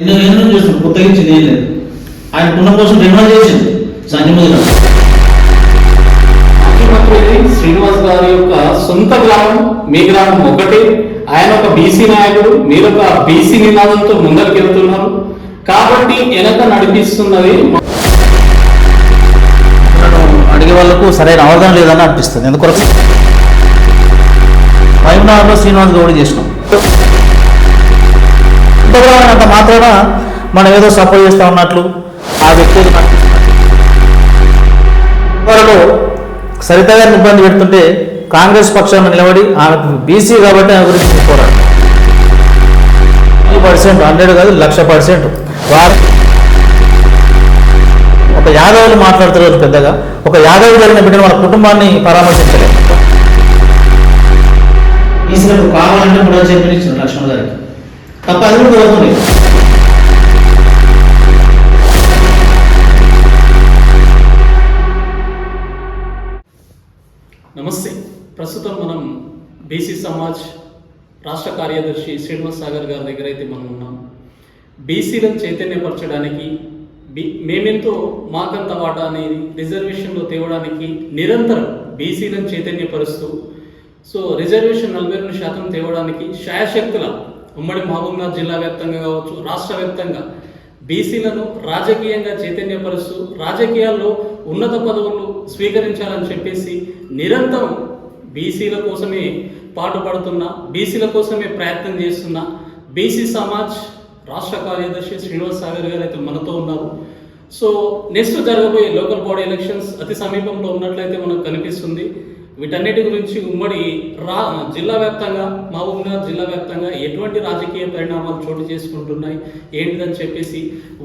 ఎన్నో ఏళ్ళు చేస్తున్నాడు కొత్తగా ఇచ్చింది ఏం లేదు. ఆయన పుణ్యం కోసం రెన్యువల్ చేసింది. ముఖ్యమంత్రి శ్రీనివాస్ గారి యొక్క సొంత గ్రామం మీ గ్రామం ఒకటి. ఆయన ఒక బీసీ నాయకుడు మీరు ఒక బీసీ నినాదంతో ముందరికి వెళ్తున్నారు. కాబట్టి వెనక నడిపిస్తున్నది అడిగే వాళ్ళకు సరైన అవగాహన లేదని అనిపిస్తుంది. ఎందుకొరకు? వైనాడులో శ్రీనివాస్ గౌడ్ చేసినాం. అంత మాత్రాన మనం ఏదో సపోర్ట్ చేస్తా ఉన్నట్లు ఆ వ్యక్తి వారిలో సరిత గారిని ఇబ్బంది పెడుతుంటే కాంగ్రెస్ పక్షాన నిలబడి ఆమెకు బీసీ కాబట్టి ఆమె గురించి పోరాడు పర్సెంట్ హండ్రెడ్ కాదు లక్ష పర్సెంట్. వారు ఒక యాదవులు మాట్లాడుతున్నారు పెద్దగా ఒక యాదవ్ జరిగిన బిడ్డను మన కుటుంబాన్ని పరామర్శించలేదు. కావాలంటే కూడా చెప్పినిచ్చిన లక్ష్మణ్ గారికి. తప్ప అది కూడా జరుగుతుంది నమస్తే. ప్రస్తుతం మనం బీసీ సమాజ్ రాష్ట్ర కార్యదర్శి శ్రీనివాస్ సాగర్ గారి దగ్గర అయితే మనం ఉన్నాం. బీసీలను చైతన్యపరచడానికి బి మేమెంతో మాకంత వాటా అనేది రిజర్వేషన్లో తేవడానికి నిరంతరం బీసీలను చైతన్యపరుస్తూ సో రిజర్వేషన్ నలభై రెండు శాతం తేవడానికి శాయశక్తుల ఉమ్మడి మహబూబ్నాథ్ జిల్లా వ్యాప్తంగా కావచ్చు రాష్ట్ర వ్యాప్తంగా బీసీలను రాజకీయంగా చైతన్యపరుస్తూ రాజకీయాల్లో ఉన్నత పదవులు స్వీకరించాలని చెప్పేసి నిరంతరం బీసీల కోసమే పాటుపడుతున్న బీసీల కోసమే ప్రయత్నం చేస్తున్న బీసీ సమాజ్ రాష్ట్ర కార్యదర్శి శ్రీనివాస్ సాగర్ గారు అయితే మనతో ఉన్నారు. సో నెక్స్ట్ జరగబోయే లోకల్ బాడీ ఎలక్షన్స్ అతి సమీపంలో ఉన్నట్లయితే మనకు కనిపిస్తుంది. వీటన్నిటి గురించి ఉమ్మడి రా జిల్లా వ్యాప్తంగా మహబూబ్నగర్ జిల్లా వ్యాప్తంగా ఎటువంటి రాజకీయ పరిణామాలు చోటు చేసుకుంటున్నాయి ఏంటిదని చెప్పేసి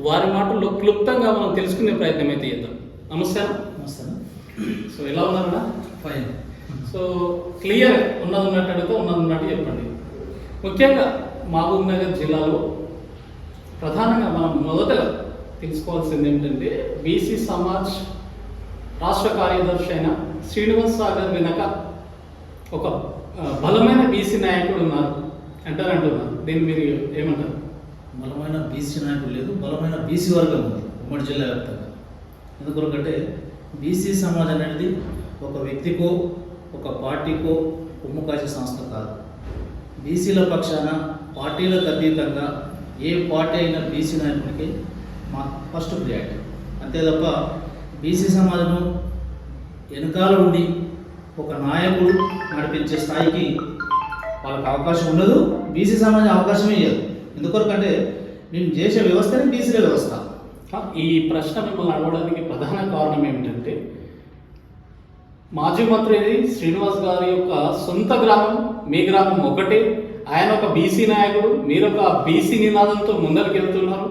వారి మాటల్లో క్లుప్తంగా మనం తెలుసుకునే ప్రయత్నం అయితే చేద్దాం. నమస్తే అన్న. సో ఎలా ఉన్నారన్నా ఫైన్. సో క్లియర్ ఉన్నది ఉన్నట్టు అడిగితే ఉన్నది ఉన్నట్టు చెప్పండి. ముఖ్యంగా మహబూబ్ నగర్ జిల్లాలో ప్రధానంగా మనం మొదటగా తెలుసుకోవాల్సింది ఏంటంటే బీసీ సమాజ్ రాష్ట్ర కార్యదర్శి అయిన శ్రీనివాస్ సాగర్ వెనక ఒక బలమైన బీసీ నాయకుడు ఉన్నారు అంటారంటున్నారు దీన్ని మీరు ఏమంటారు? బలమైన బీసీ నాయకుడు లేదు బలమైన బీసీ వర్గం ఉంది ఉమ్మడి జిల్లా వ్యాప్తంగా. ఎందుకంటే బీసీ సమాజం అనేది ఒక వ్యక్తికో ఒక పార్టీకో కొమ్ము కాసే సంస్థ కాదు. బీసీల పక్షాన పార్టీలకు అతీతంగా ఏ పార్టీ అయినా బీసీ నాయకుడికి మా ఫస్ట్ ప్రియారిటీ అంతే తప్ప బీసీ సమాజం వెనుకాల ఉండి ఒక నాయకుడు నడిపించే స్థాయికి వాళ్ళకి అవకాశం ఉండదు బీసీ సమాజం అవకాశమే ఇవ్వదు ఎందుకొరకంటే మేము చేసే వ్యవస్థనే బీసీల వ్యవస్థ. ఈ ప్రశ్న మిమ్మల్ని అడగడానికి ప్రధాన కారణం ఏమిటంటే మాజీ మంత్రి శ్రీనివాస్ గారి యొక్క సొంత గ్రామం మీ గ్రామం ఒకటే ఆయన ఒక బీసీ నాయకుడు మీరు ఒక బీసీ నినాదంతో ముందరికి వెళ్తున్నారు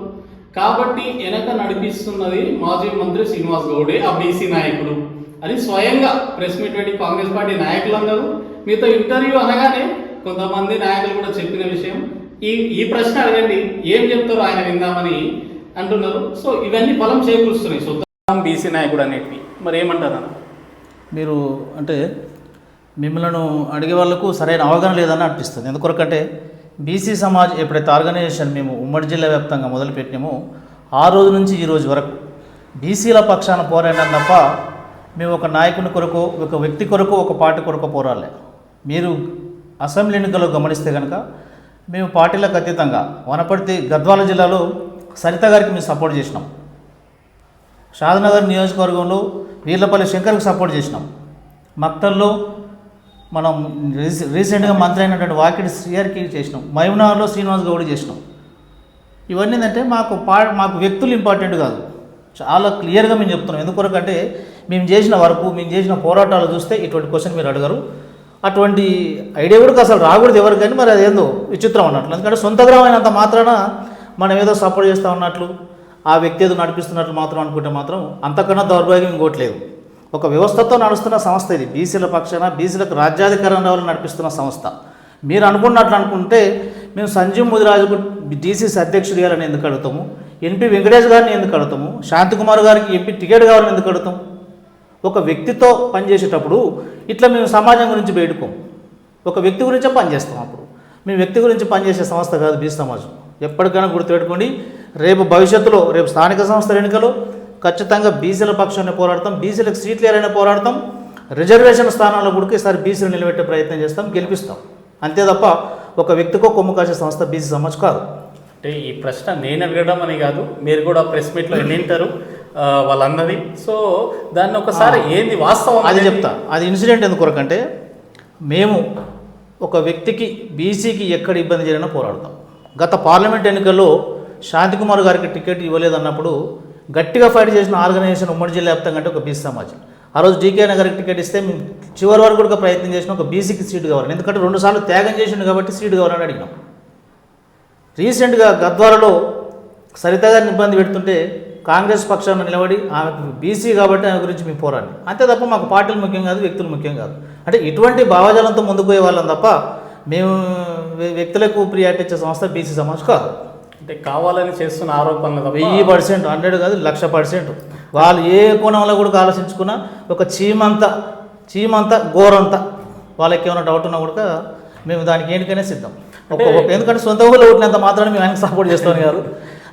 కాబట్టి వెనక నడిపిస్తున్నది మాజీ మంత్రి శ్రీనివాస్ గౌడే ఆ బీసీ నాయకుడు. అని స్వయంగా ప్రెస్ మీట్ పెట్టి కాంగ్రెస్ పార్టీ నాయకులు అన్నారు మీతో ఇంటర్వ్యూ అనగానే కొంతమంది నాయకులు కూడా చెప్పిన విషయం. ఈ ఈ ప్రశ్న అడగండి ఏం చెప్తారో ఆయన విందామని అంటున్నారు. సో ఇవన్నీ బలం చేకూరుస్తున్నాయి సొంత బీసీ నాయకుడు అనేటివి. మరి ఏమంటారు అన్న? మీరు అంటే మిమ్మల్ని అడిగే వాళ్ళకు సరైన అవగాహన లేదని అనిపిస్తుంది. ఎందుకొరకంటే బీసీ సమాజ్ ఎప్పుడైతే ఆర్గనైజేషన్ మేము ఉమ్మడి జిల్లా వ్యాప్తంగా మొదలుపెట్టినామో ఆ రోజు నుంచి ఈ రోజు వరకు బీసీల పక్షాన పోరాడినాం తప్ప మేము ఒక నాయకుని కొరకు ఒక వ్యక్తి కొరకు ఒక పార్టీ కొరకు పోరాలి మీరు అసెంబ్లీ ఎన్నికల్లో గమనిస్తే కనుక మేము పార్టీలకు అతీతంగా వనపర్తి గద్వాల జిల్లాలో సరిత గారికి మేము సపోర్ట్ చేసినాం. షాద్నగర్ నియోజకవర్గంలో వీర్లపల్లి శంకర్కి సపోర్ట్ చేసినాం. మక్తల్లో మనం రీసె- రీసెంట్గా మంత్రి అయినటువంటి వాకిడి శ్రీఆర్కి చేసినాం. మహబూబ్నగర్లో శ్రీనివాస్ గౌడ్ చేసినాం. ఇవన్నీ ఏంటంటే మాకు పా మాకు వ్యక్తులు ఇంపార్టెంట్ కాదు. చాలా క్లియర్గా మేము చెప్తున్నాం. ఎందుకొరకంటే మేము చేసిన వరకు మేము చేసిన పోరాటాలు చూస్తే ఇటువంటి క్వశ్చన్ మీరు అడగరు. అటువంటి ఐడియా కూడా అసలు రాకూడదు ఎవరికి కానీ మరి అదేందో విచిత్రం అన్నట్లు. ఎందుకంటే సొంత గ్రామైనంత మాత్రాన మనం ఏదో సపోర్ట్ చేస్తూ ఉన్నట్లు ఆ వ్యక్తి ఏదో నడిపిస్తున్నట్లు మాత్రం అనుకుంటే మాత్రం అంతకన్నా దౌర్భాగ్యం ఇంకోట్లేదు ఒక వ్యవస్థతో నడుస్తున్న సంస్థ ఇది. బీసీల పక్షాన బీసీలకు రాజ్యాధికారం రావాలని నడిపిస్తున్న సంస్థ. మీరు అనుకున్నట్లు అనుకుంటే మేము సంజీవ్ ముదిరాజుకు డీసీసీ అధ్యక్షుడు గారని ఎందుకు అడుగుతాము? ఎంపీ వెంకటేష్ గారిని ఎందుకు అడుగుతాము? శాంతికుమార్ గారికి ఎంపీ టికెట్ కావాలని ఎందుకు అడుగుతాము? ఒక వ్యక్తితో పనిచేసేటప్పుడు ఇట్లా మేము సమాజం గురించి బయటకోం ఒక వ్యక్తి గురించే పనిచేస్తాం అప్పుడు. మేము వ్యక్తి గురించి పనిచేసే సంస్థ కాదు బీసీ సమాజం. ఎప్పటికైనా గుర్తుపెట్టుకోండి రేపు భవిష్యత్తులో రేపు స్థానిక సంస్థల ఎన్నికలు ఖచ్చితంగా బీసీల పక్షాన్ని పోరాడతాం బీసీలకు సీట్లు ఏరైనా పోరాడతాం రిజర్వేషన్ స్థానాల్లో కూడా ఈసారి బీసీలు నిలబెట్టే ప్రయత్నం చేస్తాం గెలిపిస్తాం. అంతే తప్ప ఒక వ్యక్తికో కొమ్ము కాసే సంస్థ బీసీ సమాజ్ కాదు. అంటే ఈ ప్రశ్న నేను అడగడం అని కాదు మీరు కూడా ప్రెస్ మీట్లో ఎన్నింటారు. వాళ్ళన్నది. సో దాన్ని ఒకసారి ఏంది వాస్తవం అది చెప్తా. అది ఇన్సిడెంట్ ఎందుకు కొరకంటే మేము ఒక వ్యక్తికి బీసీకి ఎక్కడ ఇబ్బంది జరిగినా పోరాడతాం. గత పార్లమెంట్ ఎన్నికల్లో శాంతికుమార్ గారికి టికెట్ ఇవ్వలేదన్నప్పుడు గట్టిగా ఫైట్ చేసిన ఆర్గనైజేషన్ ఉమ్మడి జిల్లా వ్యాప్తంగా అంటే ఒక బీసీ సమాజం. ఆ రోజు డీకే నగర్కి టికెట్ ఇస్తే మేము చివరి వరకు కూడా ప్రయత్నం చేసిన ఒక బీసీకి సీటు కావాలని ఎందుకంటే రెండుసార్లు త్యాగం చేసిండు కాబట్టి సీటు కావాలని అడిగినాం. రీసెంట్గా గద్వాలలో సరిత గారిని ఇబ్బంది పెడుతుంటే కాంగ్రెస్ పక్షాన నిలబడి ఆమెకు బీసీ కాబట్టి ఆమె గురించి మేము పోరాడి. అంతే తప్ప మాకు పార్టీలు ముఖ్యం కాదు వ్యక్తులు ముఖ్యం కాదు. అంటే ఇటువంటి భావజాలంతో ముందుకు పోయే వాళ్ళం తప్ప మేము వ్య- వ్యక్తులకు ప్రియారిటీ ఇచ్చే సంస్థ బీసీ సమాజ్ కాదు. అంటే కావాలని చేస్తున్న ఆరోపణలు వెయ్యి పర్సెంట్ హండ్రెడ్ కాదు లక్ష పర్సెంట్. వాళ్ళు ఏ కోణంలో కూడా ఆలోచించుకున్నా ఒక చీమంత చీమంత గోరంత వాళ్ళకి ఏమైనా డౌట్ ఉన్నా కూడా మేము దానికి ఏంటికైనా సిద్ధం. ఎందుకంటే సొంత ఊళ్ళో పుట్టినంత మాత్రాన్ని మేము ఆయనకు సపోర్ట్ చేస్తాం గారు.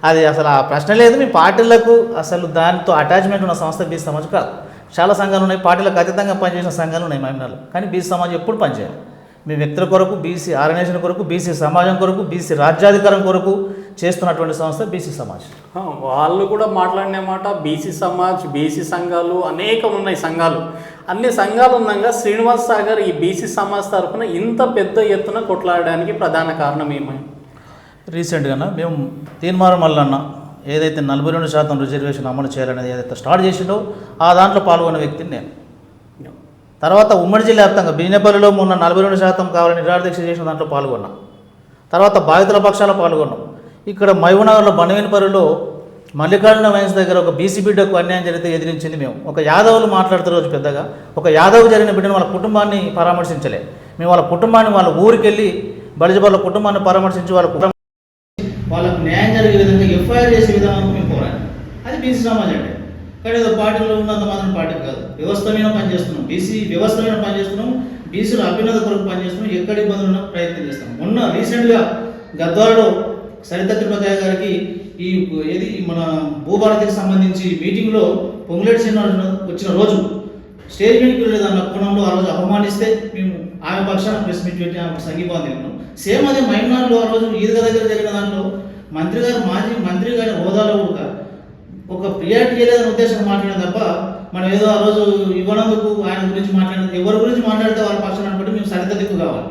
అది అసలు ఆ ప్రశ్న లేదు. మీ పార్టీలకు అసలు దానితో అటాచ్మెంట్ ఉన్న సంస్థ బీసీ సమాజ్ కాదు. చాలా సంఘాలు ఉన్నాయి. పార్టీలకు అతీతంగా పనిచేసిన సంఘాలు ఉన్నాయి మహిళలు కానీ బీసీ సమాజం ఎప్పుడు పనిచేయాలి మీ వ్యక్తుల కొరకు బీసీ ఆర్గనైజేషన్ కొరకు బీసీ సమాజం కొరకు బీసీ రాజ్యాధికారం కొరకు చేస్తున్నటువంటి సంస్థ బీసీ సమాజ్. వాళ్ళు కూడా మాట్లాడిన మాట బీసీ సమాజ్ బీసీ సంఘాలు అనేకం ఉన్నాయి సంఘాలు. అన్ని సంఘాలు ఉండగా శ్రీనివాస్ సాగర్ ఈ బీసీ సమాజ్ తరఫున ఇంత పెద్ద ఎత్తున కొట్లాడడానికి ప్రధాన కారణం ఏమైంది రీసెంట్గా మేము తీర్మానం మల్లన్న ఏదైతే నలభై రెండు శాతం రిజర్వేషన్ అమలు చేయాలనేది ఏదైతే స్టార్ట్ చేసిండో ఆ దాంట్లో పాల్గొన్న వ్యక్తిని నేను. తర్వాత ఉమ్మడి జిల్లా వ్యాప్తంగా బీనేపల్లిలో మొన్న నలభై రెండు శాతం కావాలని నిరాదీక్ష చేసిన దాంట్లో పాల్గొన్నా. తర్వాత బాధితుల పక్షాల పాల్గొన్నాం. ఇక్కడ మహబూబ్నగర్లో బండవేనిపల్లిలో మల్లికార్జున వైన్స్ దగ్గర ఒక బీసీ బిడ్డకు అన్యాయం జరిగితే ఎదిరించింది మేము. ఒక యాదవులు మాట్లాడుతున్న రోజు పెద్దగా ఒక యాదవ్ జరిగిన బిడ్డను వాళ్ళ కుటుంబాన్ని పరామర్శించలే. మేము వాళ్ళ కుటుంబాన్ని వాళ్ళ ఊరికి వెళ్ళి బలిజ వాళ్ళ కుటుంబాన్ని పరామర్శించి వాళ్ళ కుటుంబం వాళ్ళకు న్యాయం జరిగే విధంగా ఎఫ్ఐఆర్ చేసే విధానం మేము పోరాడి. అది బీసీ సమాజం అంటే. కానీ ఏదో పార్టీలో ఉన్నంత మాత్రం పార్టీ కాదు. వ్యవస్థ మీద పనిచేస్తున్నాం బీసీ వ్యవస్థ మీద పనిచేస్తున్నాం బీసీలు అభ్యున్నత కొరకు పనిచేస్తున్నాం ఎక్కడ ఇబ్బందులు ఉన్నా ప్రయత్నం చేస్తాం. మొన్న రీసెంట్గా గద్వాలలో సరిత తిరుపతి గారికి ఈ ఏది మన భూభారతికి సంబంధించి మీటింగ్లో పొంగులేటి శ్రీనివాస వచ్చిన రోజు స్టేజ్ మీదకి వెళ్ళేది అన్న కోణంలో ఆ రోజు అవమానిస్తే మేము ఆమె పక్షాన ప్రెస్ మీట్ పెట్టి ఆమె సంఘీభావం తెలిపినాం. సేమ్ అదే మైనార్లో ఆ రోజు ఈద్గా దగ్గర జరిగిన దాంట్లో మంత్రి గారు మాజీ మంత్రి గారి హోదాలో కూడా ఒక పిఆర్టీ చేయలేదని ఉద్దేశం మాట్లాడిన తప్ప మనం ఏదో ఆ రోజు ఇవ్వనందుకు ఆయన గురించి మాట్లాడిన ఎవరి గురించి మాట్లాడితే వాళ్ళ పక్షాన్ని అనుకుంటే మేము సరిత దిక్కు కావాలి.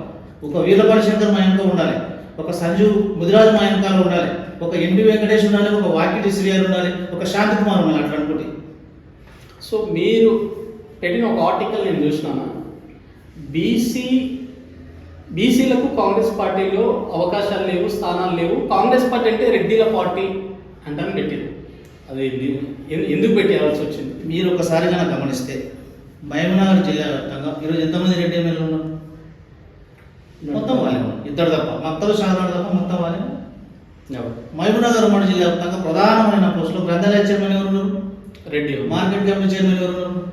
ఒక వీరపాటి శంకర్ మా ఇంట్లో ఉండాలి. ఒక సంజు ముదిరాజు మా వెనకాల ఉండాలి. ఒక ఎంపీ వెంకటేష్ ఉండాలి. ఒక వాకిటి శ్రీయర్ ఉండాలి. ఒక శాంతి కుమార్ ఉండాలి అట్లా అనుకుంటే. సో మీరు పెట్టిన ఒక ఆర్టికల్ నేను చూసినాను. బీసీ బీసీలకు కాంగ్రెస్ పార్టీలో అవకాశాలు లేవు స్థానాలు లేవు. కాంగ్రెస్ పార్టీ అంటే రెడ్డిల పార్టీ అంటాను పెట్టారు. అది ఎందు- ఎందుకు పెట్టాల్సి వచ్చింది? మీరు ఒకసారి కనుక గమనిస్తే మహబూబ్నగర్ జిల్లా వ్యాప్తంగా ఈరోజు ఎంతమంది రెడ్డి ఎమ్మెల్యేలు ఉన్నారు? మొత్తం వాళ్ళే. ఇద్దరు తప్ప. మత్తలు సాధారణ తప్ప మొత్తం వాళ్ళే? మహబూబ్నగర్ ఉమ్మడి జిల్లా వ్యాప్తంగా ప్రధానమైన పోస్టులు గ్రంథాలయ చైర్మన్ ఎవరు రెడ్డి మార్కెట్ కమిటీ చైర్మన్ ఎవరు ఉన్నారు?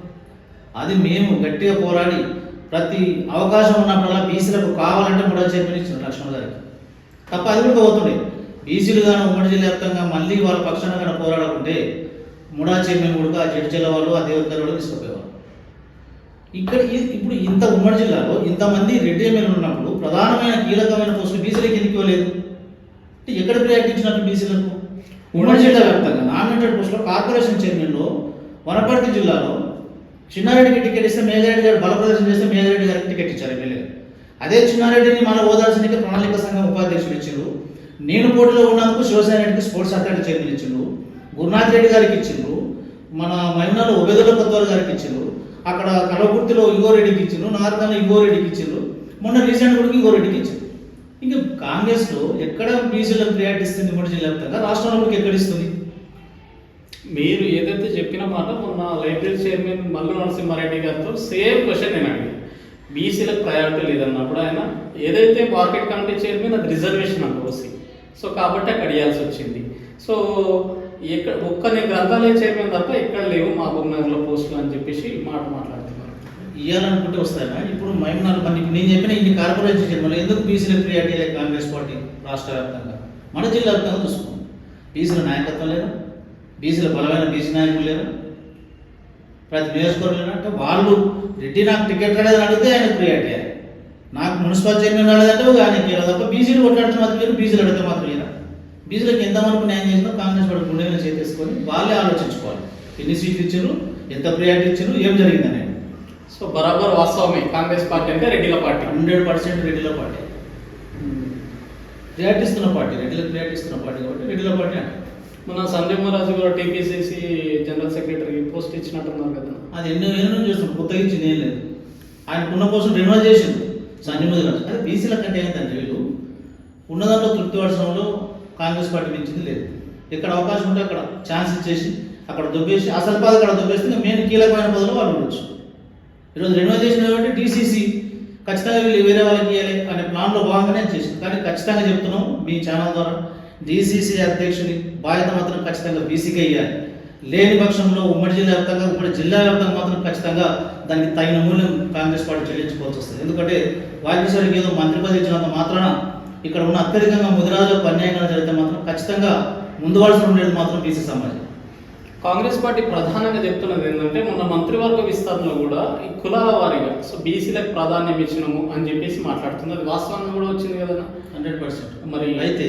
అది మేము గట్టిగా పోరాడి ప్రతి అవకాశం ఉన్నప్పుడల్లా బీసీలకు కావాలంటే మూడో చైర్మన్ ఇచ్చిన లక్ష్మణ్ గారికి. తప్ప అది కూడా పోతుండే. బీసీలు కానీ ఉమ్మడి జిల్లా వ్యాప్తంగా మళ్ళీ వాళ్ళ పక్షాన కానీ పోరాడకుంటే మూడా చైర్మన్ కూడా ఆ జడ్జిల వాళ్ళు ఆ దేవతల వాళ్ళు తీసుకుపోయేవారు ఇక్కడ ఇప్పుడు ఇంత ఉమ్మడి జిల్లాలో ఇంతమంది రెడ్డి ఎమ్మెల్యేలు ఉన్నప్పుడు ప్రధానమైన కీలకమైన పోస్టులు బీసీలకు ఎందుకు ఇవ్వలేదు? అంటే ఎక్కడ ప్రియారిటీ ఇచ్చినట్టు బీసీలకు? ఉమ్మడి జిల్లా వ్యాప్తంగా. నామినేటెడ్ పోస్టులో కార్పొరేషన్ చైర్మన్లో వనపర్తి జిల్లాలో చిన్నారెడ్డికి టికెట్ ఇస్తే మేఘారెడ్డి గారు బల ప్రదర్శన చేస్తే మేఘారెడ్డి గారికి టికెట్ ఇచ్చారు ఎమ్మెల్యే అదే చిన్నారెడ్డిని మన ఓదాల్సినకి ప్రణాళిక సంఘం ఉపాధ్యక్షుడు ఇచ్చిండు నేను పోటీలో ఉన్నందుకు శివసేన రెడ్డికి స్పోర్ట్స్ అథారిటీ చైర్మన్ ఇచ్చిండు గురునాథ్ రెడ్డి గారికి ఇచ్చిండ్రు. మన మహిళలు ఉబేదుల కొత్తవారు గారికి ఇచ్చిండు అక్కడ కలవకుర్తిలో ఇంగో ఇచ్చిండు ఇచ్చిండ్రు. నార్కల్లో ఇంగో రెడ్డికి మొన్న రీసెంట్ కూడా ఇంగో రెడ్డికి ఇచ్చిండ్రు. ఇంకా కాంగ్రెస్లో ఎక్కడ బీసీలకు ప్రయాటిస్తుంది ఇస్తుంది జిల్లా రాష్ట్రంలో ఎక్కడ ఇస్తుంది? మీరు ఏదైతే చెప్పిన మాట మొన్న లైబ్రరీ చైర్మన్ మల్లు నరసింహారెడ్డి గారితో సేమ్ క్వశ్చన్ నేను అడిగాను బీసీలకు ప్రయారిటీ లేదన్నప్పుడు ఆయన ఏదైతే మార్కెట్ కమిటీ చైర్మన్ అది రిజర్వేషన్ అంట ఓసీ. సో కాబట్టి అక్కడ ఇవ్వాల్సి వచ్చింది. సో ఎక్కడ ఒక్క నేను గ్రంథాలయ చైర్మన్ తప్ప ఎక్కడ లేవు మహబూబ్ నగర్లో పోస్టులు అని చెప్పేసి మాట మాట్లాడుతున్నారు. ఇవ్వాలనుకుంటే వస్తాయా? ఇప్పుడు మహిమనాలు మనకి నేను చెప్పిన ఇన్ని కార్పొరేషన్ చైర్మన్ ఎందుకు బీసీలకు ప్రియారిటీ లేదు కాంగ్రెస్ పార్టీ రాష్ట్ర వ్యాప్తంగా? మన జిల్లా వ్యాప్తంగా చూసుకోండి. బీసీల నాయకత్వం లేదా? బీసీల బలమైన బీసీ నాయకులు లేరు? ప్రతి నియోజకవర్గంలో అంటే వాళ్ళు రెడ్డి నాకు టికెట్ రాలేదని అడిగితే ఆయన ప్రియారిటీ అది. నాకు మున్సిపల్ చైర్మన్ రాలేదంటే ఆయనకి ఇవ్వాలి తప్ప బీసీలు కొట్లాడితే మాత్రం వేరు బీసీలు అడిగితే మాత్రం లేదా బీసీలకు ఎంత వరకు న్యాయం చేసినా కాంగ్రెస్ వాడు గుండెలను చేసేసుకొని వాళ్ళే ఆలోచించుకోవాలి. ఎన్ని సీట్లు ఇచ్చారు? ఎంత ప్రియారిటీ ఇచ్చారు? ఏం జరిగిందని సో బరాబర్ వాస్తవమే. కాంగ్రెస్ పార్టీ అంటే రెడ్డిల పార్టీ. హండ్రెడ్ పర్సెంట్ రెడ్డిల పార్టీ. ప్రియారిటీ ఇస్తున్న పార్టీ రెడ్డిలకు ప్రియారిటీ ఇస్తున్న పార్టీ కాబట్టి రెడ్డిల పార్టీ అంటే మన సంజయ్ మహారాజు కూడా టీపీసీసీ జనరల్ సెక్రటరీ పోస్ట్ ఇచ్చినట్టున్నారు కదా. అది ఎన్నో ఏళ్ళ నుంచి చేస్తున్నాం కొత్తగా ఇచ్చింది ఏం లేదు. ఆయనకున్న కోసం రెన్యువల్ చేసింది సంజయ్ గారు అదే బీసీల కంటే ఏంటంటే వీళ్ళు ఉన్న దాంట్లో తృప్తి పడడంలో కాంగ్రెస్ పార్టీ మించింది లేదు. ఎక్కడ అవకాశం ఉంటే అక్కడ ఛాన్స్ ఇచ్చేసి అక్కడ దొబ్బేసి అసలు పద అక్కడ దొబ్బేస్తే మెయిన్ కీలకమైన పదవులు వాళ్ళు ఉండొచ్చు. ఈరోజు రెన్యువల్ చేసిన కాబట్టి టీసీసీ ఖచ్చితంగా వీళ్ళు వేరే వాళ్ళకి ఇవ్వాలి అనే ప్లాన్లో భాగంగానే చేసింది. కానీ ఖచ్చితంగా చెప్తున్నాం మీ ఛానల్ ద్వారా డీసీసీ అధ్యక్షుని బాధ్యత మాత్రం ఖచ్చితంగా బీసీకే ఇవ్వాలి లేని పక్షంలో ఉమ్మడి జిల్లా వ్యాప్తంగా ఉమ్మడి జిల్లా వ్యాప్తంగా మాత్రం ఖచ్చితంగా దానికి తగిన మూల్యం కాంగ్రెస్ పార్టీ చెల్లించుకోవాల్సి వస్తుంది. ఎందుకంటే వాల్మీశ్వరికి ఏదో మంత్రి పదవి ఇచ్చినంత మాత్రాన ఇక్కడ ఉన్న అత్యధికంగా ముదిరాజులకు అన్యాయంగా జరిగితే మాత్రం ఖచ్చితంగా ముందు వలస ఉండేది మాత్రం బీసీ సమాజం. కాంగ్రెస్ పార్టీ ప్రధానంగా చెప్తున్నది ఏంటంటే మొన్న మంత్రివర్గ విస్తరణలో కూడా ఈ కులాల వారీగా సో బీసీలకు ప్రాధాన్యం ఇచ్చినాము అని చెప్పేసి మాట్లాడుతుంది అది వాస్తవంగా కూడా వచ్చింది కదా హండ్రెడ్ పర్సెంట్. మరి అయితే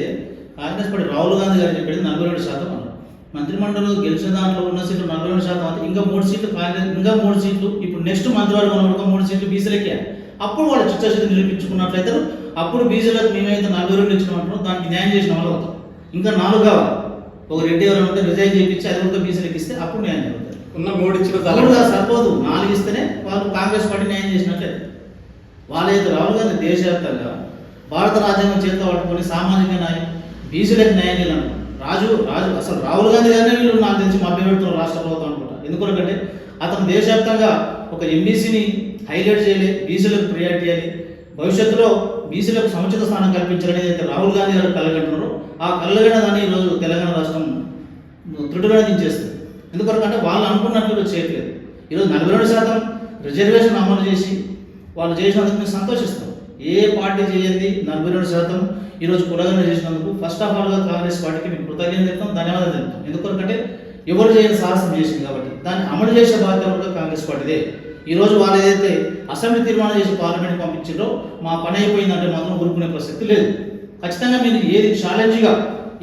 కాంగ్రెస్ పార్టీ రాహుల్ గాంధీ గారు చెప్పేది నలభై రెండు శాతం అన్నారు మంత్రిమండలి గెలిచిన దాంట్లో ఉన్న సీట్లు నలభై రెండు శాతం అయితే ఇంకా మూడు సీట్లు కాంగ్రెస్ ఇంకా మూడు సీట్లు ఇప్పుడు నెక్స్ట్ మంత్రివర్గం కూడా మూడు సీట్లు బీసీలకే అప్పుడు వాళ్ళు చిత్తశుద్ధి నిరూపించుకున్నట్లయితే అప్పుడు బీసీలకు మేమైతే నలభై రెండు ఇచ్చినప్పుడు దానికి న్యాయం చేసిన వాళ్ళు అవుతాం ఇంకా నాలుగు కావాలి. ఒక రెడ్డి ఎవరైనా ఉంటే రిజైన్ చేయించి అది కూడా బీసీలకు ఇస్తే అప్పుడు న్యాయం జరుగుతుంది. ఉన్న మూడు ఇచ్చిన తలగా సరిపోదు. నాలుగు ఇస్తేనే వాళ్ళు కాంగ్రెస్ పార్టీ న్యాయం చేసినట్లే వాళ్ళైతే రాహుల్ గాంధీ దేశవ్యాప్తంగా భారత రాజ్యాంగం చేత పట్టుకొని సామాజిక న్యాయం బీసీలకు న్యాయం చేయాలను రాజు రాజు అసలు రాహుల్ గాంధీ గారిని వీళ్ళు నాకు తెలిసి మభ్య పెడుతున్నారు రాష్ట్ర ప్రభుత్వం అనుకుంటా. ఎందుకంటే అతను దేశవ్యాప్తంగా ఒక ఎంబీసీని హైలైట్ చేయాలి బీసీలకు ప్రియారిటీ చేయాలి భవిష్యత్తులో బీసీలకు సముచిత స్థానం కల్పించాలని అయితే రాహుల్ గాంధీ గారు కలగంటున్నారు. ఆ కలగన దాన్ని ఈరోజు తెలంగాణ రాష్ట్రం త్రుటుగా దించేస్తుంది. ఎందుకంటే వాళ్ళు అనుకున్నట్లు చేయట్లేదు. ఈరోజు నలభై రెండు శాతం రిజర్వేషన్ అమలు చేసి వాళ్ళు చేసినందుకు మేము సంతోషిస్తాం ఏ పార్టీ చేయండి నలభై రెండు శాతం ఈరోజు కులగన చేసినందుకు ఫస్ట్ ఆఫ్ ఆల్గా కాంగ్రెస్ పార్టీకి మేము కృతజ్ఞత చెప్తాం ధన్యవాదాలు చెప్తాం ఎందుకంటే ఎవరు చేయని సాహసం చేసింది కాబట్టి. దాన్ని అమలు చేసే బాధ్యత కూడా కాంగ్రెస్ పార్టీదే. ఈరోజు వాళ్ళు ఏదైతే అసెంబ్లీ తీర్మానం చేసి పార్లమెంట్ పంపించారో మా పని అయిపోయిందంటే మాత్రం ఊరుకునే ప్రసక్తి లేదు. ఖచ్చితంగా మీరు ఏది ఛాలెంజ్గా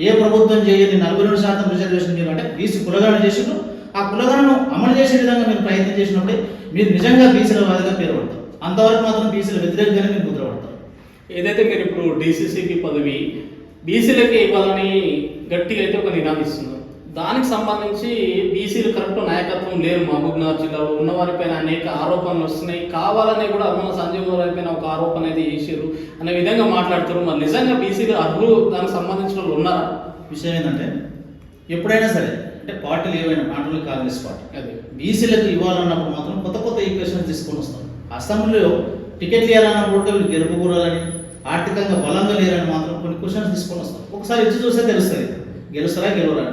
ఏ ప్రభుత్వం చేయని నలభై రెండు శాతం రిజర్వేషన్ మీరు అంటే బీసీ కులగణన చేసిండ్రు. ఆ కులగణను అమలు చేసే విధంగా మీరు ప్రయత్నం చేసినప్పుడే మీరు నిజంగా బీసీల వారిగా పేరు పడతారు అంతవరకు మాత్రం బీసీల వ్యతిరేకంగానే మీరు ముద్ర పడతారు. ఏదైతే మీరు ఇప్పుడు డీసీసీపీ పదవి బీసీలకే ఇవ్వాలని గట్టిగా అయితే ఒక నినాదిస్తున్నారు దానికి సంబంధించి బీసీలు కరెక్ట్ నాయకత్వం లేరు మహబూబ్నగర్ జిల్లాలో. ఉన్న వారిపైన అనేక ఆరోపణలు వస్తున్నాయి. కావాలనే కూడా మన సంజయ్ గారి పైన ఒక ఆరోపణ అయితే చేసారు అనే విధంగా మాట్లాడుతారు మరి నిజంగా బీసీలు అర్హులు దానికి సంబంధించిన వాళ్ళు ఉన్నారా? విషయం ఏంటంటే ఎప్పుడైనా సరే అంటే పార్టీలు ఏవైనా నాటులు కాంగ్రెస్ పార్టీ. అదే. బీసీలకు ఇవ్వాలన్నప్పుడు మాత్రం కొత్త కొత్త ఈక్వేషన్ తీసుకొని వస్తాం అసెంబ్లీలో టికెట్లు ఇవ్వాలన్నప్పుడు కూడా వీళ్ళు గెలుపుకూరాలని ఆర్థికంగా బలంగా లేరని మాత్రం కొన్ని క్వశ్చన్స్ తీసుకొని వస్తాం ఒకసారి ఇచ్చి చూస్తే తెలుస్తుంది. గెలుస్తారా గెలవరా?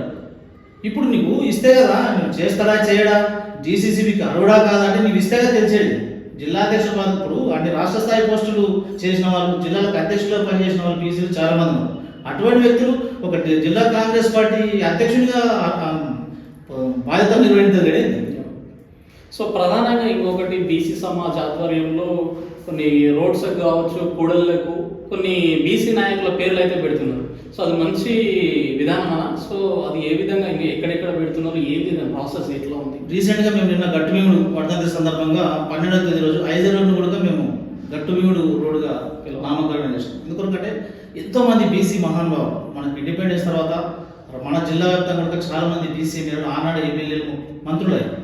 ఇప్పుడు నీకు ఇస్తే కదా నువ్వు చేస్తాడా చేయడా? జీసీసీబీకి అర్హుడా కాదా అంటే ఇస్తే ఇస్తేగా తెలిసేది. జిల్లా అధ్యక్షులు వాళ్ళు అన్ని రాష్ట్ర స్థాయి పోస్టులు చేసిన వాళ్ళు జిల్లాలకు అధ్యక్షులుగా పనిచేసిన వాళ్ళు బీసీలు చాలా మంది ఉన్నారు. అటువంటి వ్యక్తులు ఒక జిల్లా కాంగ్రెస్ పార్టీ అధ్యక్షుడిగా బాధ్యత నిర్వహించగలే సో ప్రధానంగా ఇంకొకటి బీసీ సమాజ్ ఆధ్వర్యంలో కొన్ని రోడ్స్ కావచ్చు కూడళ్ళకు కొన్ని బీసీ నాయకుల పేర్లు అయితే పెడుతున్నారు. సో అది మంచి విధానమా సో అది ఏ విధంగా ఇంకా ఎక్కడెక్కడ పెడుతున్నారు? ఏంది ప్రాసెస్? ఎట్లా ఉంది? రీసెంట్గా మేము నిన్న గట్టుమీముడు వర్ధంతి సందర్భంగా పన్నెండవ తేదీ రోజు ఐదో రోజు కూడా మేము గట్టుమీముడు రోడ్డుగా నామకరణం చేసాం ఎందుకంటే ఎంతో మంది బీసీ మహానుభావులు మనకి ఇండిపెండెన్స్ తర్వాత మన జిల్లా వ్యాప్తంగా కూడా చాలా మంది బీసీ నేడు ఆనాడు ఎమ్మెల్యేలు మంత్రులు అయ్యారు.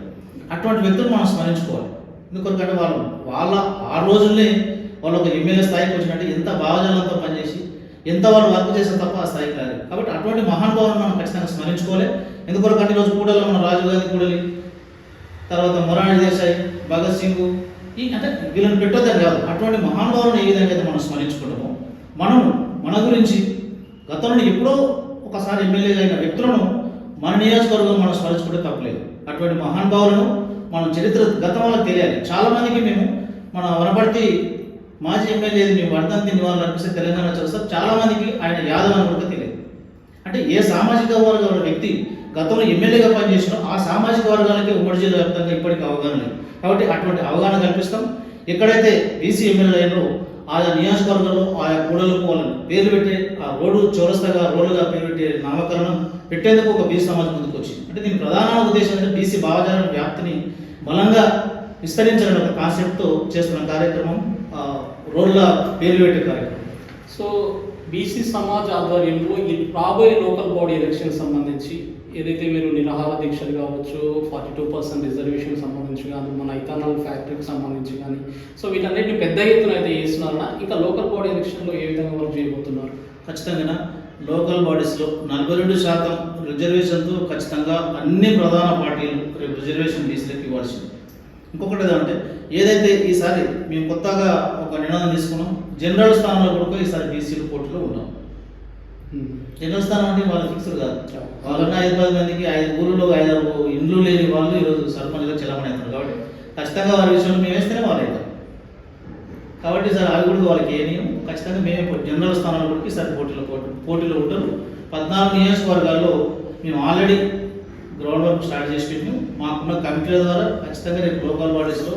అటువంటి వ్యక్తులు మనం స్మరించుకోవాలి. ఎందుకంటే వాళ్ళు వాళ్ళ ఆ రోజుల్ని వాళ్ళు ఒక ఎమ్మెల్యే స్థాయికి వచ్చినట్టు ఎంత భావజాలంతో పనిచేసి ఎంత వాళ్ళు వర్క్ చేసిన తప్ప ఆ స్థాయికి రాదు కాబట్టి అటువంటి మహానుభావులను మనం ఖచ్చితంగా స్మరించుకోవాలి. ఎందుకంటే ఈరోజు కూడలో మన రాజీవ్ గాంధీ కూడలి తర్వాత మొరాణి దేశాయ్ భగత్ సింగ్ ఈ అంటే వీళ్ళని పెట్టొద్దని కాదు. అటువంటి మహానుభావులను ఏ విధంగా అయితే మనం స్మరించుకుంటామో మనం మన గురించి గతంలో ఎప్పుడో ఒకసారి ఎమ్మెల్యేగా అయిన వ్యక్తులను మన నియోజకవర్గం మనం స్మరించుకుంటే తప్పలేదు. అటువంటి మహానుభావులను మనం చరిత్ర గతం తెలియాలి. చాలామందికి మేము మన వనపర్తి మాజీ ఎమ్మెల్యే మేము వర్ధంతి నివారణ అనిపిస్తే తెలంగాణ చేస్తారు చాలా చాలామందికి ఆయన యాదవ్ అని కూడా తెలియదు. అంటే ఏ సామాజిక వర్గాల వ్యక్తి గతంలో ఎమ్మెల్యేగా పనిచేసినో ఆ సామాజిక వర్గాలకి ఉమ్మడి జిల్లా వ్యాప్తంగా ఇప్పటికీ అవగాహన లేదు. కాబట్టి అటువంటి అవగాహన కల్పిస్తాం. ఎక్కడైతే బీసీ ఎమ్మెల్యే ఆయా నియోజకవర్గంలో ఆయా కూడలకు వాళ్ళని పేరు పెట్టి ఆ రోడ్డు చౌరస్తగా రోడ్లుగా పేరు పెట్టే నామకరణం పెట్టేందుకు ఒక బీసీ సమాజం ముందుకు వచ్చింది. అంటే దీని ప్రధాన ఉద్దేశం ఏంటంటే బీసీ భావజాల వ్యాప్తిని బలంగా విస్తరించాలని ఒక కాన్సెప్ట్తో చేస్తున్న కార్యక్రమం రోడ్ల పేరు పెట్టే కార్యక్రమం. సో బీసీ సమాజ్ ఆధ్వర్యంలో ఈ రాబోయే లోకల్ బాడీ ఎలక్షన్ సంబంధించి ఏదైతే మీరు నిరాహార దీక్షలు కావచ్చు ఫార్టీ టూ పర్సెంట్ రిజర్వేషన్ సంబంధించి కానీ మన ఇథానాల్ ఫ్యాక్టరీకి సంబంధించి కానీ సో వీటన్నిటిని పెద్ద ఎత్తున అయితే చేస్తున్నారన్నా ఇంకా లోకల్ బాడీ ఎలక్షన్లో ఏ విధంగా వర్క్ చేయబోతున్నారు? ఖచ్చితంగా. లోకల్ బాడీస్లో నలభై రెండు శాతం రిజర్వేషన్తో ఖచ్చితంగా అన్ని ప్రధాన పార్టీలు రేపు రిజర్వేషన్ బీసీలకు ఇవ్వాల్సింది. ఇంకొకటి ఏదంటే ఏదైతే ఈసారి మేము కొత్తగా ఒక నినాదం తీసుకున్నాం జనరల్ స్థానంలో కూడా ఈసారి బీసీలు పోటీలో ఉన్నాం. జనరల్ స్థానం అంటే వాళ్ళు ఫిక్స్డ్ కాదు. వాళ్ళన్న ఐదు పది మందికి ఐదు ఊళ్ళో ఐదు ఇండ్లు లేని వాళ్ళు ఈరోజు సర్పంచ్గా చెల్లమని అవుతారు కాబట్టి ఖచ్చితంగా వారి విషయంలో మేము వేస్తేనే వాళ్ళు కాబట్టి సార్ అవి కూడా వాళ్ళకి ఏ నియమం? ఖచ్చితంగా మేమే జనరల్ స్థానాలు కూడా ఈసారి పోటీలో పోటీ పోటీలో ఉంటారు. పద్నాలుగు నియోజకవర్గాల్లో మేము ఆల్రెడీ గ్రౌండ్ వర్క్ స్టార్ట్ చేసి పెట్టాము మాకున్న కమిటీల ద్వారా ఖచ్చితంగా రేపు లోకల్ బాడీస్లో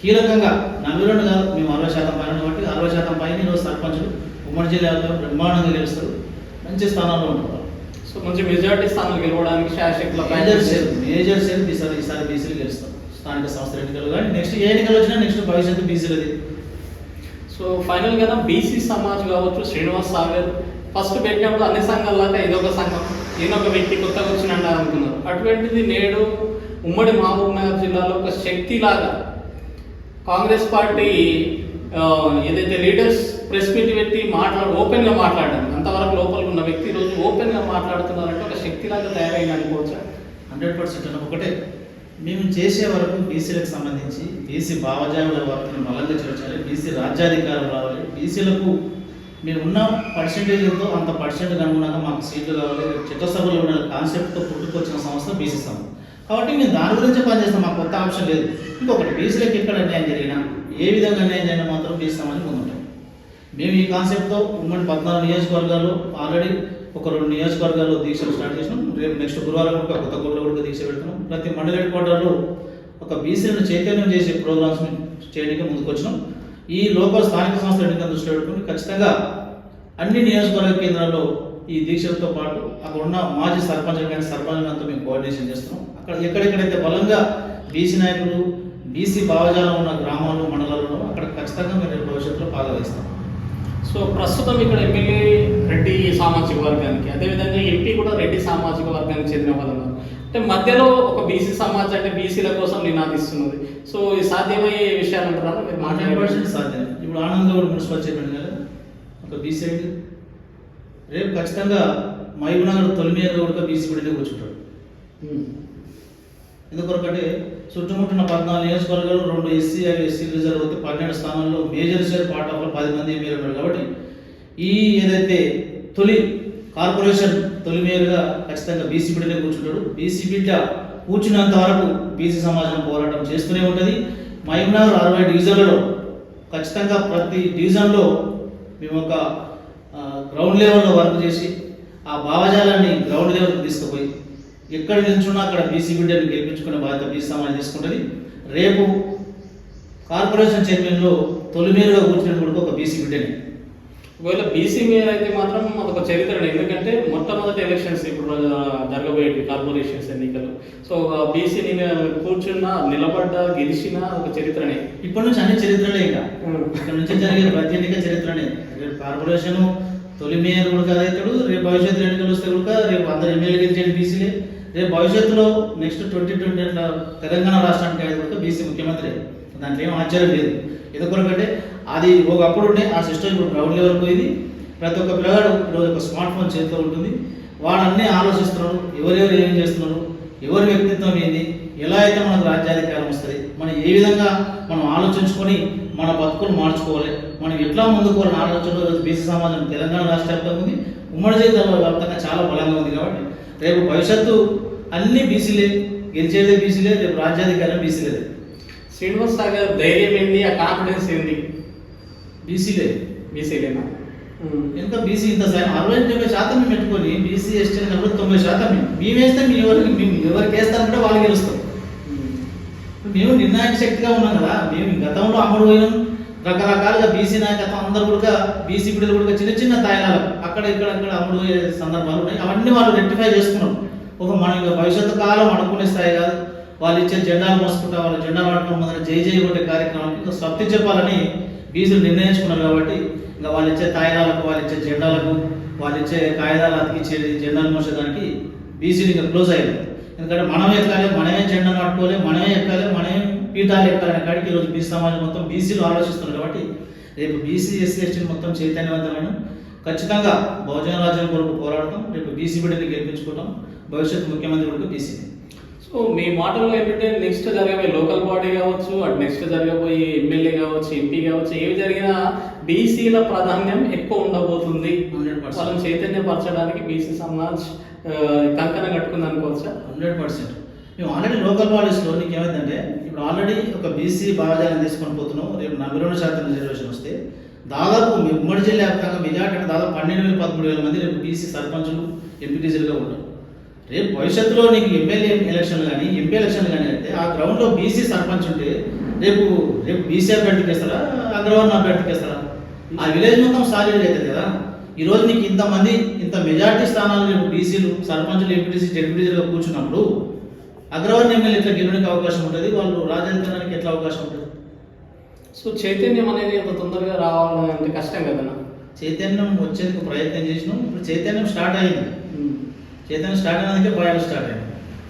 కీలకంగా నలభై రెండు కాదు మేము అరవై శాతం పైన కాబట్టి అరవై శాతం పైన ఈరోజు సర్పంచులు ఉమ్మడి జిల్లాలో బ్రహ్మాండంగా గెలుస్తారు. మంచి స్థానాల్లో ఉంటారు సో మంచి మెజారిటీ స్థానాలు గెలవడానికి మేజర్ సెల్ మేజర్ సెల్ ఈసారి ఈసారి బీసీలు గెలుస్తాం. స్థానిక సంస్థల ఎన్నికలు కానీ నెక్స్ట్ ఏ ఎన్నికలు వచ్చినా నెక్స్ట్ భవిష్యత్తు బీసీలది సో ఫైనల్గా బీసీ సమాజ్ కావచ్చు శ్రీనివాస్ సాగర్ ఫస్ట్ పెట్టినప్పుడు అన్ని సంఘాలలాగా ఇదొక సంఘం. నేను ఒక వ్యక్తి కొత్తగా వచ్చినండి అనుకున్నారు అటువంటిది నేడు ఉమ్మడి మహబూబ్ నగర్ జిల్లాలో ఒక శక్తిలాగా కాంగ్రెస్ పార్టీ ఏదైతే లీడర్స్ ప్రెస్ మీట్ పెట్టి మాట్లాడు ఓపెన్గా మాట్లాడారు అంతవరకు లోపల ఉన్న వ్యక్తి రోజు ఓపెన్గా మాట్లాడుతున్నారంటే ఒక శక్తిలాగా తయారైంది అనుకోవచ్చు? హండ్రెడ్ పర్సెంట్ ఒకటే. మేము చేసే వరకు బీసీలకు సంబంధించి బీసీ భావజాల వార్తను బలంగా చేర్చాలి బీసీ రాజ్యాధికారం రావాలి. బీసీలకు మేము ఉన్న పర్సెంటేజ్తో అంత పర్సెంట్ అనుగుణంగా మాకు సీట్లు కావాలి. చట్టసభలో ఉన్న కాన్సెప్ట్తో పుట్టుకొచ్చిన సంస్థ బీసీ సంస్థ. కాబట్టి మేము దాని గురించి పనిచేస్తాం. మాకు కొత్త ఆప్షన్ లేదు. ఇంకొకటి బీసీలకు ఎక్కడ అన్యాయం జరిగినా ఏ విధంగా అన్యాయం జరిగినా మాత్రం బీసీ సమాజం ముందుంటాం మేము ఈ కాన్సెప్ట్తో ఉమ్మడి పద్నాలుగు నియోజకవర్గాలు ఆల్రెడీ ఒక రెండు నియోజకవర్గాల్లో దీక్షలు స్టార్ట్ చేసినాం. రేపు నెక్స్ట్ గురువారం కూడా కొత్త కోటలో కూడా దీక్ష పెడుతున్నాం. ప్రతి మండల హెడ్ క్వార్టర్లో ఒక బీసీలను చైతన్యం చేసే ప్రోగ్రామ్స్ చేయడానికి ముందుకు వచ్చినాం ఈ లోకల్ స్థానిక సంస్థల ఎన్నికలను దృష్టిలో పెట్టుకుని ఖచ్చితంగా అన్ని నియోజకవర్గ కేంద్రాల్లో ఈ దీక్షలతో పాటు అక్కడ ఉన్న మాజీ సర్పంచ్ కానీ సర్పంచ్లతో మేము కోఆర్డినేషన్ చేస్తున్నాం. అక్కడ ఎక్కడెక్కడైతే బలంగా బీసీ నాయకులు బీసీ భావజాలం ఉన్న గ్రామాలు మండలాల్లో అక్కడ ఖచ్చితంగా మేము భవిష్యత్తులో పాల్గొస్తాం సో ప్రస్తుతం ఇక్కడ ఎమ్మెల్యే రెడ్డి సామాజిక వర్గానికి అదేవిధంగా ఎంపీ కూడా రెడ్డి సామాజిక వర్గానికి చెందిన వాళ్ళు ఉన్నారు అంటే మధ్యలో ఒక బీసీ సమాజ్ అంటే బీసీల కోసం నినాదిస్తున్నది. సో ఇది సాధ్యమయ్యే విషయాలు అంటారా మీరు మాట్లాడే సాధ్యం. ఇప్పుడు ఆనందగౌడ్ మున్సిపల్ చైర్మన్ కదా ఒక బీసీ రేపు ఖచ్చితంగా మహబూబ్నగర్ తొలిమేరుగా కూడా బీసీ బిడ్డగా కూర్చుంటాడు. ఎందుకొరకంటే చుట్టుముట్టిన పద్నాలుగు నియోజకవర్గాలు రెండు ఎస్సీ ఎస్సీ రిజర్వ్ అయితే పన్నెండు స్థానాల్లో మేజర్ షేర్ పార్ట్ ఆఫ్ పది మంది ఎమ్మెల్యే ఉన్నారు. కాబట్టి ఈ ఏదైతే తొలి కార్పొరేషన్ తొలి మేయర్గా ఖచ్చితంగా బీసీ బిడ్డనే కూర్చుంటాడు. బీసీ బిడ్డ కూర్చున్నంత వరకు బీసీ సమాజం పోరాటం చేస్తూనే ఉంటుంది. మహిమనగర్ అరవై డివిజన్లలో ఖచ్చితంగా ప్రతి డివిజన్లో మేము ఒక గ్రౌండ్ లెవెల్లో వర్క్ చేసి ఆ భావజాలాన్ని గ్రౌండ్ లెవెల్కి తీసుకుపోయి ఎక్కడ నిల్చున్నా అక్కడ బీసీ బిడ్డని గెలిపించుకునే బాధ్యత బీసీ సమాజం తీసుకుంటుంది. రేపు కార్పొరేషన్ చైర్మన్లో తొలిమేరుగా కూర్చుని కూడా ఒక బీసీ బిడ్డని. ఒకవేళ బీసీ మీద అయితే మాత్రం అదొక చరిత్ర ఎందుకంటే మొట్టమొదటి ఎలక్షన్స్ ఇప్పుడు జరగబోయేవి కార్పొరేషన్స్ ఎన్నికలు. సో బీసీ కూర్చున్న నిలబడ్డ గెలిచిన ఒక చరిత్రనే. ఇప్పటి నుంచి అన్ని చరిత్రలే ఇంకా. ఇక్కడ నుంచి జరిగే ప్రతి ఎన్నిక చరిత్రనే. రేపు కార్పొరేషన్ తొలి మేయర్ కూడా అవుతాడు రేపు భవిష్యత్తు ఎన్నికలు వస్తే కూడా రేపు అందరు ఎమ్మెల్యే గెలిచేది బీసీలే రేపు భవిష్యత్తులో నెక్స్ట్ ట్వంటీ ట్వంటీ తెలంగాణ రాష్ట్రానికి అయితే కూడా బీసీ ముఖ్యమంత్రి దాంట్లో ఏం ఆశ్చర్యం లేదు. ఎందుకంటే అది ఒకప్పుడు ఉండే ఆ సిస్టమ్ ఇప్పుడు గ్రౌండ్ లెవెల్ పోయింది. ప్రతి ఒక్క పిల్లగాడు ఈరోజు ఒక స్మార్ట్ ఫోన్ చేతిలో ఉంటుంది. వాళ్ళన్నీ ఆలోచిస్తున్నారు. ఎవరెవరు ఏం చేస్తున్నారు? ఎవరి వ్యక్తిత్వం ఏంది? ఎలా అయితే మనకు రాజ్యాధికారం వస్తుంది? మనం ఏ విధంగా మనం ఆలోచించుకొని మన బతుకులు మార్చుకోవాలి? మనం ఎట్లా ముందుకోవాలని ఆలోచన ఈరోజు బీసీ సమాజం తెలంగాణ రాష్ట్ర వ్యాప్తంగా ఉంది. ఉమ్మడి జీవితంలో వ్యాప్తంగా చాలా బలంగా ఉంది కాబట్టి రేపు భవిష్యత్తు అన్ని బీసీలే గెలిచేదే బీసీలే రేపు రాజ్యాధికారం బీసీలే. శ్రీనివాస్ సాగర్ ధైర్యం ఏంది ఆ కాన్ఫిడెన్స్ ఏంది? బీసీలే. బీసీలేనా? ఇంకా బీసీ ఇంత శాతం అరవై డెబ్బై శాతం మేము పెట్టుకొని బీసీ ఎస్టీ నలభై తొంభై శాతం మేము. వేస్తే మేము ఎవరికి మేము ఎవరికి వేస్తారంటే వాళ్ళు గెలుస్తాం మేము నిర్ణాయక శక్తిగా ఉన్నాం కదా మేము గతంలో అమలు పోయినాం రకరకాలుగా బీసీ నాయకత్వం అందరూ కూడా బీసీ బిడ్డలు కూడా చిన్న చిన్న తాయిలాలు అక్కడ ఇక్కడ అక్కడ అమలు సందర్భాలు ఉన్నాయి. అవన్నీ వాళ్ళు రెక్టిఫై చేసుకున్నాం ఒక మన భవిష్యత్తు కాలం అనుకునే స్థాయి కాదు. వాళ్ళు ఇచ్చే జెండాలు మోసుకుంటా వాళ్ళ జెండా పట్టుకుని మొదలు జై జై కొట్టే కార్యక్రమానికి ఇంకా సప్తి చెప్పాలని బీసీలు నిర్ణయించుకున్నారు కాబట్టి ఇంకా వాళ్ళు ఇచ్చే తాయిదాలకు వాళ్ళు ఇచ్చే జెండాలకు వాళ్ళు ఇచ్చే కాగితాలు అతికిచ్చేది జెండాలు మోసేదానికి బీసీలు ఇంకా క్లోజ్ అయ్యింది ఎందుకంటే మనం ఎక్కాలి మనమే జెండా పట్టుకోవాలి మనమే ఎక్కాలి మనమే పీఠాలు ఎక్కాలనే కాడికి ఈరోజు బీసీ సమాజం మొత్తం బీసీలు ఆలోచిస్తున్నారు కాబట్టి రేపు బీసీ ఎస్సీ ఎస్టీని మొత్తం చైతన్యవంతమైన ఖచ్చితంగా బహుజన రాజ్యం కొరకు పోరాడతాం రేపు బీసీ బిడ్డని గెలిపించుకుంటాం భవిష్యత్తు ముఖ్యమంత్రి కొరకు బీసీ సో మీ మాటల్లో ఏంటంటే నెక్స్ట్ జరగబోయే లోకల్ బాడీ కావచ్చు అటు నెక్స్ట్ జరగబోయే ఎమ్మెల్యే కావచ్చు ఎంపీ కావచ్చు ఏవి జరిగినా బీసీల ప్రాధాన్యం ఎక్కువ ఉండబోతుంది. 100%. వాళ్ళని చైతన్యపరచడానికి బీసీ సమాజ్ ఆ, కంకణ కట్టుకుంది అనుకోవచ్చా? Hundred percent. మేము ఆల్రెడీ లోకల్ బాడీస్లో నీకు ఏమైందంటే ఇప్పుడు ఆల్రెడీ ఒక బీసీ భావజాలను తీసుకొని పోతున్నాం. రేపు నలభై రెండు శాతం రిజర్వేషన్ వస్తే దాదాపు ఉమ్మడి జిల్లా వ్యాప్తంగా మెజార్టీ దాదాపు పన్నెండు వేల పదమూడు వేల మంది రేపు బీసీ సర్పంచులు ఎంపీటీసీలుగా ఉంటారు. రేపు భవిష్యత్తులో నీకు ఎమ్మెల్యే ఎలక్షన్లు కానీ ఎంపీ ఎలక్షన్లు కానీ అయితే ఆ గ్రౌండ్లో బీసీ సర్పంచ్ ఉంటే రేపు రేపు బీసీ అభ్యర్థికి వేస్తారా అగ్రవర్ణ అభ్యర్థికి వేస్తారా? ఆ విలేజ్ మొత్తం సాలిడ్ అవుతుంది కదా? ఈ రోజు నీకు ఇంతమంది ఇంత మెజార్టీ స్థానాలు రేపు బీసీలు సర్పంచులు ఎంపీటీసీ జడ్పీటీసీలుగా కూర్చున్నప్పుడు అగ్రవర్ణ ఎమ్మెల్యే ఎట్లా గెలవడానికి అవకాశం ఉంటుంది వాళ్ళు రాజధానికి ఎట్లా అవకాశం ఉంటుంది సో చైతన్యం అనేది అంత తొందరగా రావాలని అంటే కష్టం కదన్నా? చైతన్యం వచ్చేందుకు ప్రయత్నం చేసినాం. ఇప్పుడు చైతన్యం స్టార్ట్ అయింది. చైతన్యం స్టార్ట్ అయినందుకే భయాలు స్టార్ట్ అయింది.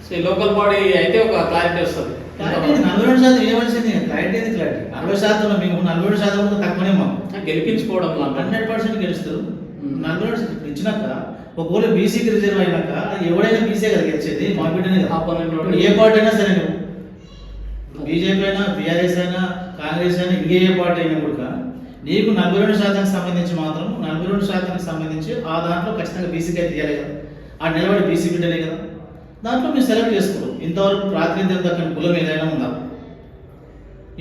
సో ఈ లోకల్ బాడీ అయితే ఒక క్లారిటీ వస్తుంది? నలభై రెండు శాతం ఏమనిసింది క్లారిటీ ఏంది క్లారిటీ అరవై శాతం మేము నలభై రెండు శాతం కూడా తక్కువనే మాకు. గెలిపించుకోవడం హండ్రెడ్ పర్సెంట్ గెలుస్తారు. నలభై రెండు ఇచ్చినాక ఒకవేళ బీసీకి రిజర్వ్ అయినాక ఎవడైనా బీసీ కదా గెలిచేది? మా బిడ్డనే కదా. ఏ పార్టీ అయినా సరే నువ్వు బీజేపీ అయినా బీఆర్ఎస్ అయినా కాంగ్రెస్ అయినా ఇంకే ఏ పార్టీ అయినా కూడా నీకు నలభై రెండు శాతానికి సంబంధించి మాత్రం నలభై రెండు శాతానికి సంబంధించి ఆ దాంట్లో ఖచ్చితంగా బీసీకి అయితే తీయాలి కదా. ఆ నిలబడి బీసీ బిడ్డనే కదా. దాంట్లో మీరు సెలెక్ట్ చేసుకోరు. ఇంతవరకు ప్రాతినిధ్యం దక్కని కులం ఏదైనా ఉందా?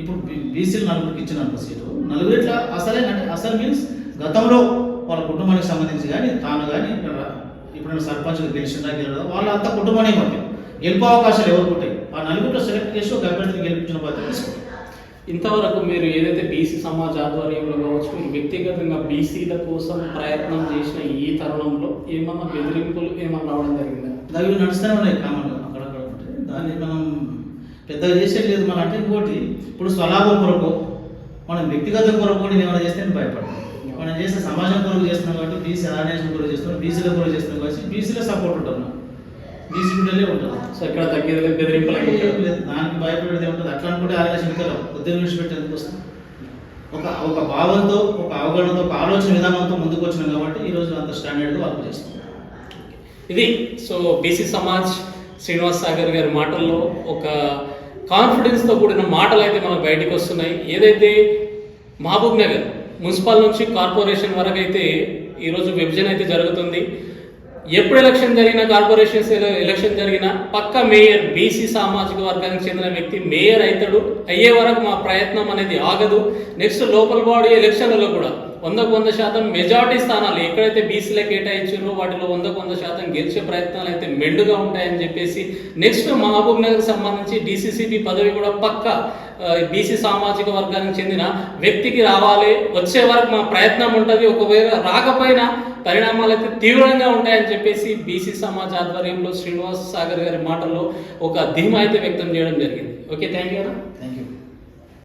ఇప్పుడు బీసీలు నలుగురికి ఇచ్చిన సీటు. నలుగురిట్లా అసలే అసలు మీన్స్ గతంలో వాళ్ళ కుటుంబానికి సంబంధించి కానీ తాను కానీ ఇప్పుడు సర్పంచ్గా గెలిచిందా గెలవదా? వాళ్ళ అంత కుటుంబానికి ముఖ్యం గెలుపు అవకాశాలు ఎవరికి ఉంటాయి? ఆ నలుగురిలో సెలెక్ట్ చేసి ఒక అభ్యర్థిని గెలిపించిన బాధ్యత తీసుకుంటారు. ఇంతవరకు మీరు ఏదైతే బీసీ సమాజ్ ఆధ్వర్యంలో కావచ్చు మీరు వ్యక్తిగతంగా బీసీల కోసం ప్రయత్నం చేసిన ఈ తరుణంలో ఏమన్నా బెదిరింపులు ఏమన్నా రావడం జరిగిందా? అవి నడుస్తూనే ఉన్నాయి కామన్గా అక్కడక్కడ దాన్ని మనం పెద్దగా చేసేది లేదు. మన అంటే ఇంకోటి ఇప్పుడు స్వలాభం కొరకు మనం వ్యక్తిగత కొరకు కూడా ఏమైనా చేస్తే నేను భయపడతాను మనం చేస్తే సమాజం కొరకు చేస్తున్నాం కాబట్టి బీసీ ఆర్గనైజేషన్ కొరకు చేస్తున్నాం బీసీల కొరకు చేస్తున్నాం కాబట్టి బీసీల సపోర్ట్ ఉంటాం బిడ్డలే ఉంటుంది. సో ఇక్కడ తగ్గేది లేదు, బెదిరింపులు ఏం ఎక్కువ. లేదు. దానికి భయపడేది ఉంటుంది. అట్లా అనుకుంటే ఆర్గనైజేషన్ ఇంకా ఉద్యోగం విడిచిపెట్టి ఎందుకు వస్తాం ఒక ఒక భావంతో ఒక అవగాహనతో ఒక ఆలోచన విధానంతో ముందుకు వచ్చినాం కాబట్టి ఈరోజు అంత స్టాండర్డ్గా వర్క్ చేస్తాం. ఇది సో బీసీ సమాజ్ శ్రీనివాస్ సాగర్ గారి మాటల్లో ఒక కాన్ఫిడెన్స్తో కూడిన మాటలు అయితే మనకు బయటకు వస్తున్నాయి. ఏదైతే మహబూబ్ నగర్ మున్సిపల్ నుంచి కార్పొరేషన్ వరకు అయితే ఈరోజు విభజన అయితే జరుగుతుంది. ఎప్పుడు ఎలక్షన్ జరిగినా కార్పొరేషన్స్ ఎలక్షన్ జరిగినా పక్క మేయర్ బీసీ సామాజిక వర్గానికి చెందిన వ్యక్తి మేయర్ అవుతాడు అయ్యే వరకు మా ప్రయత్నం అనేది ఆగదు. నెక్స్ట్ లోపల బాడీ ఎలక్షన్లలో కూడా వందకు వంద శాతం మెజారిటీ స్థానాలు ఎక్కడైతే బీసీలో కేటాయించారో వాటిలో వందకు వంద శాతం గెలిచే ప్రయత్నాలు అయితే మెండుగా ఉంటాయని చెప్పేసి నెక్స్ట్ మహబూబ్ నగర్ సంబంధించి డీసీసీపీ పదవి కూడా పక్క బీసీ సామాజిక వర్గానికి చెందిన వ్యక్తికి రావాలి. వచ్చే వరకు మా ప్రయత్నం ఉంటుంది. ఒకవేళ రాకపోయినా పరిణామాలు అయితే తీవ్రంగా ఉంటాయని చెప్పేసి బీసీ సమాజ్ ఆధ్వర్యంలో శ్రీనివాస్ సాగర్ గారి మాటల్లో ఒక ధీమా అయితే వ్యక్తం చేయడం జరిగింది. Okay thank you thank you.